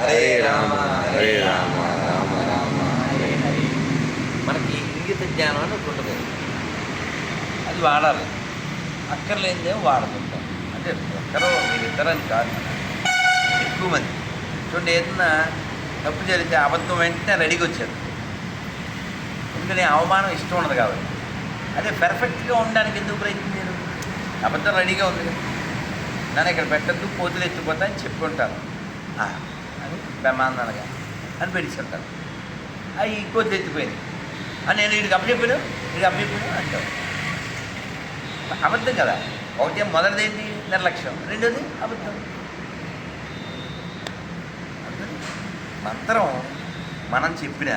హరే రామ హరే రామ రామ రామ హరే హరే. మనకి ఇంగిత జ్ఞానం అని ఒకటి ఉంటుంది. అది వాడాలి. అక్కర్లేనిదేమో వాడుతుంటాం. అంటే ఒక్కరో మీరిద్దరని కాదు. ఎక్కువ మంది. చూడండి ఏదన్నా తప్పు జరిగితే అబద్ధం వెంటనే రెడీగా వచ్చారు ఎందుకని అవమానం ఇష్టం ఉండదు కాబట్టి. అదే పెర్ఫెక్ట్గా ఉండడానికి ఎందుకు ప్రయత్నం చేయరు? అబద్ధం రెడీగా ఉంది కదా. నన్ను ఇక్కడ పెట్టద్దు కోతులు ఎత్తిపోతా అని చెప్పి ఉంటారు అని ప్రమాదాలుగా అని అవి కొద్ది ఎత్తిపోయింది. అని నేను వీడికి అప్పచెప్పాను వీడికి అప్పచెప్పాను అంటావు. అబద్ధం కదా. ఒకటే మొదటిది ఏంటి నిర్లక్ష్యం. రెండోది అబద్ధం. మంత్రం మనం చెప్పిన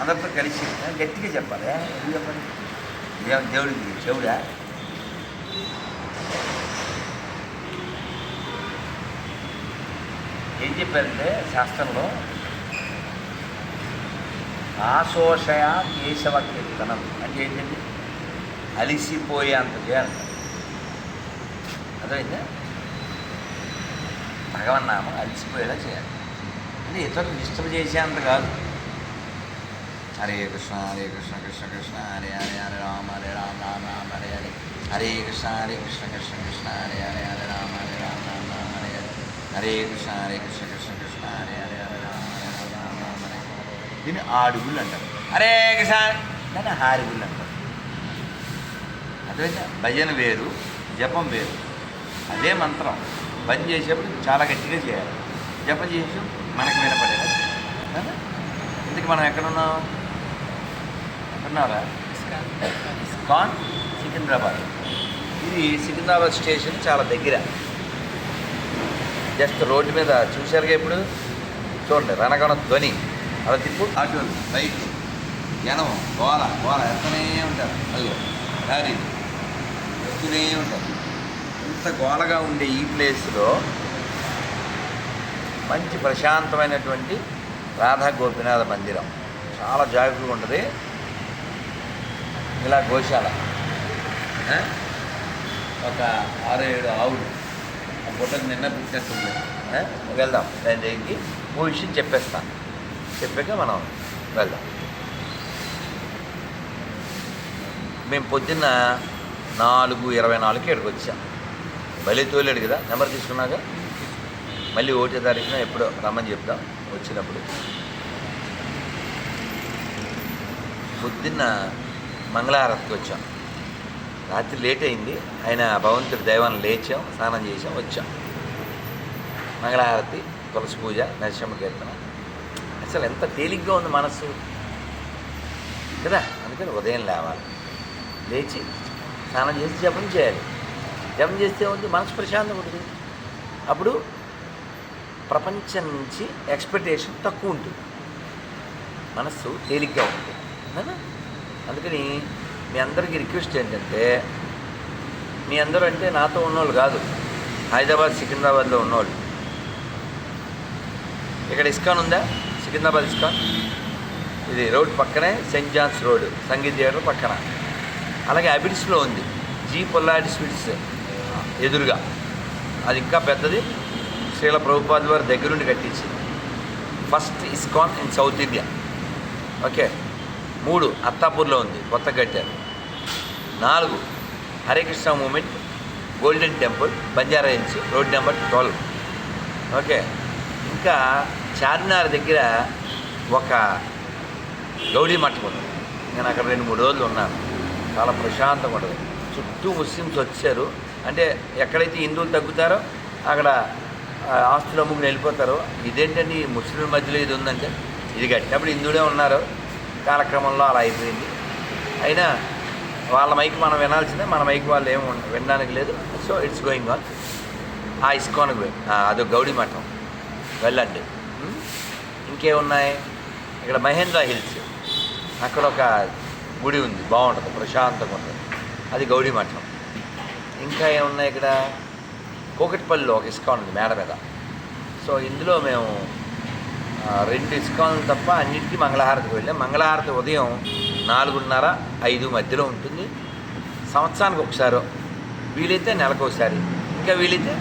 అందరితో కలిసి చెప్పినా గట్టిగా చెప్పాలి. ఎందుకు చెప్పాలి దేవుడికి చెవుడా? ఏం చెప్పారంటే శాస్త్రంలో ఆశోషయ కేశవ కీర్తనం అంటే ఏంటంటే అలిసిపోయేంత చేయాలి భగవన్ భగవన్నామం అలిసిపోయేలా చేయాలి. అంటే ఇతరులు డిస్టర్బ్ చేసేంత కాదు. హరే కృష్ణ హరే కృష్ణ కృష్ణ కృష్ణ హరే హరే హరే రామ హరే రామ రామ రామ హరే హరే. హరే కృష్ణ హరే కృష్ణ కృష్ణ కృష్ణ హరే హరే హరే రామ హరే రామ రామ హరే కృష్ణ హరే కృష్ణ కృష్ణ కృష్ణ హరే హరే హరే. దీన్ని ఆడుగులు అంటారు. హరే కృష్ణ దాన్ని హారుగులు అంటారు. అర్థమైందా? భజన వేరు జపం వేరు. అదే మంత్రం. భజన చేసేప్పుడు చాలా గట్టిగా చేయాలి. జపం చేసి మనకు వినపడేలా? ఇందుకు మనం ఎక్కడున్నాం ఎక్కడున్నారా? ఇస్కాన్ సికింద్రాబాద్. ఇది సికింద్రాబాద్ స్టేషన్ చాలా దగ్గర. జస్ట్ రోడ్డు మీద చూశారుగా ఇప్పుడు? చూడండి రణగణ ధ్వని. అలా తిప్పు. అటు రైట్ జనం గోల గోల ఎత్తనే ఉంటారు. అదిగో దారి వస్తూనే ఉంటారు. ఇంత గోలగా ఉండే ఈ ప్లేస్లో మంచి ప్రశాంతమైనటువంటి రాధా గోపినాథ మందిరం. చాలా జాగ్రత్తగా ఉంటుంది. ఇలా గోశాల. ఒక ఆరు ఏడు ఆవులు. ఆ నిన్న బిజినెస్ ఉంది వెళ్దాం. దాని దగ్గరికి ఓ విషయం చెప్పేస్తాను చెప్పాక మనం వెళ్దాం. మేము పొద్దున్న నాలుగు ఇరవై నాలుగుకి ఇక్కడికి వచ్చాం. మళ్ళీ తోలేడు కదా? నెంబర్ తీసుకున్నాక? మళ్ళీ ఒకటో తారీఖున ఎప్పుడో రమ్మని చెప్దాం. వచ్చినప్పుడు. పొద్దున్న మంగళహారతికి వచ్చాం. రాత్రి లేట్ అయింది. ఆయన భగవంతుడి దైవాన్ని లేచాం స్నానం చేసాం వచ్చాం. మంగళహారతి తులసి పూజ నరసింహ కీర్తన. అసలు ఎంత తేలిగ్గా ఉంది మనస్సు. కదా? అందుకని ఉదయం లేవాలి. లేచి స్నానం చేసి జపం చేయాలి. జపం చేస్తే ఉంది మనసు ప్రశాంతంగా ఉంటుంది. అప్పుడు ప్రపంచం నుంచి ఎక్స్పెక్టేషన్ తక్కువ ఉంటుంది. మనస్సు తేలిగ్గా ఉంటుంది. అందుకని మీ అందరికీ రిక్వెస్ట్ ఏంటంటే మీ అందరూ అంటే నాతో ఉన్నోళ్ళు కాదు. హైదరాబాద్ సికింద్రాబాద్లో ఉన్నోళ్ళు. ఇక్కడ ఇస్కాన్ ఉందా? సికింద్రాబాద్ ఇస్కాన్? ఇది రోడ్ పక్కనే Saint John's road Sangeet theatre పక్కన. అలాగే అబిడ్స్లో ఉంది. జీ పొల్లాడి స్వీట్స్ ఎదురుగా. అది ఇంకా పెద్దది. శ్రీల ప్రభుపాద్ వారి దగ్గరుండి కట్టించింది. First ISKCON in South India. Okay. మూడు అత్తాపూర్లో ఉంది కొత్త కట్టారు. నాలుగు Hare Krishna movement golden temple Banjara Hills road number twelve. Okay ఇంకా చార్మినార్ దగ్గర ఒక గౌడీ మఠం ఉంది. నేను అక్కడ రెండు మూడు రోజులు ఉన్నాను. చాలా ప్రశాంతంగా ఉంటుంది. చుట్టూ ముస్లిమ్స్ వచ్చారు. అంటే ఎక్కడైతే హిందువులు తగ్గుతారో అక్కడ ఆస్తులు అమ్ముకుని వెళ్ళిపోతారో ఇదేంటండి ముస్లిం మధ్యలో ఇది ఉందంటే? ఇది కట్టినప్పుడు హిందువులే ఉన్నారు? కాలక్రమంలో అలా అయిపోయింది. అయినా వాళ్ళ మైక్ మనం వినాల్సిందే మన మైక్ వాళ్ళు ఏమి వినడానికి లేదు. సో ఇట్స్ గోయింగ్ ఆన్ ఆ ఇస్కాన్కి పోయి అదో గౌడీ మఠం. వెళ్ళండి. Hmm? ఇంకేమున్నాయి? ఇక్కడ మహేంద్ర హిల్స్. అక్కడ ఒక గుడి ఉంది బాగుంటుంది ప్రశాంతంగా ఉంటుంది అది గౌడీ మఠం. ఇంకా ఏమున్నాయి ఇక్కడ? కోకటిపల్లిలో ఒక ఇస్కాన్ ఉంది మేడ మీద. సో ఇందులో మేము రెండు ఇస్కాన్లు తప్ప అన్నిటికీ మంగళహారతికి వెళ్ళాం. మంగళహారతి ఉదయం నాలుగున్నర ఐదు మధ్యలో ఉంటుంది. సంవత్సరానికి ఒకసారి వీలైతే నెలకు ఒకసారి. ఇంకా వీలైతే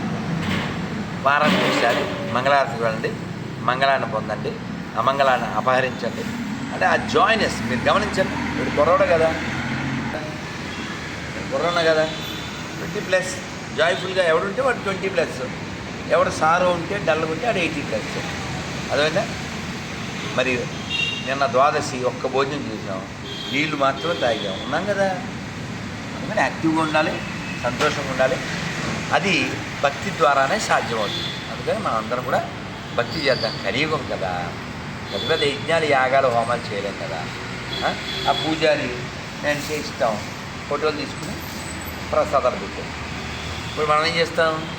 వారానికి ఒకసారి మంగళహారతికి వెళ్ళండి మంగళాన్ని పొందండి అమంగళాన్ని అపహరించండి. అంటే ఆ జాయినెస్ మీరు గమనించండి మీరు కుర్రోడు కదా. నేను కదా. ట్వంటీ ప్లస్ జాయ్ఫుల్గా ఎవడుంటే వాడు ట్వంటీ ప్లస్. ఎవడు సారో ఉంటే డల్గా ఉంటే వాడు ఎయిటీ ప్లస్. అదేనా మరి నిన్న ద్వాదశి ఒక్క భోజనం చేసాం నీళ్ళు మాత్రం తాగాం. ఉన్నాం కదా? అందుకని యాక్టివ్గా ఉండాలి సంతోషంగా ఉండాలి. అది భక్తి ద్వారానే సాధ్యమవుతుంది. అందుకని మనం అందరం కూడా భక్తి చేద్దాం. కలియుగం కదా. పెద్ద పెద్ద యజ్ఞాలు యాగాలు హోమాలు చేయలేం కదా. ఆ? ఆ పూజారి నేను చేయిస్తాం. ఫోటోలు తీసుకుని ప్రసాదాలు పెట్టాం. ఇప్పుడు మనం ఏం చేస్తాం?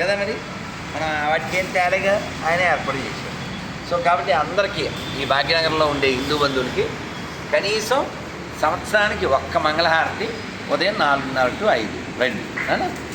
కదా మరి? మన వాటికి ఏం తేలిగా? ఆయన ఏర్పాటు చేశారు సో కాబట్టి అందరికీ ఈ భాగ్యనగరంలో ఉండే హిందూ బంధువులకి కనీసం సంవత్సరానికి ఒక్క మంగళహారతి ఉదయం నాలుగున్నర టు ఐదు. రండి.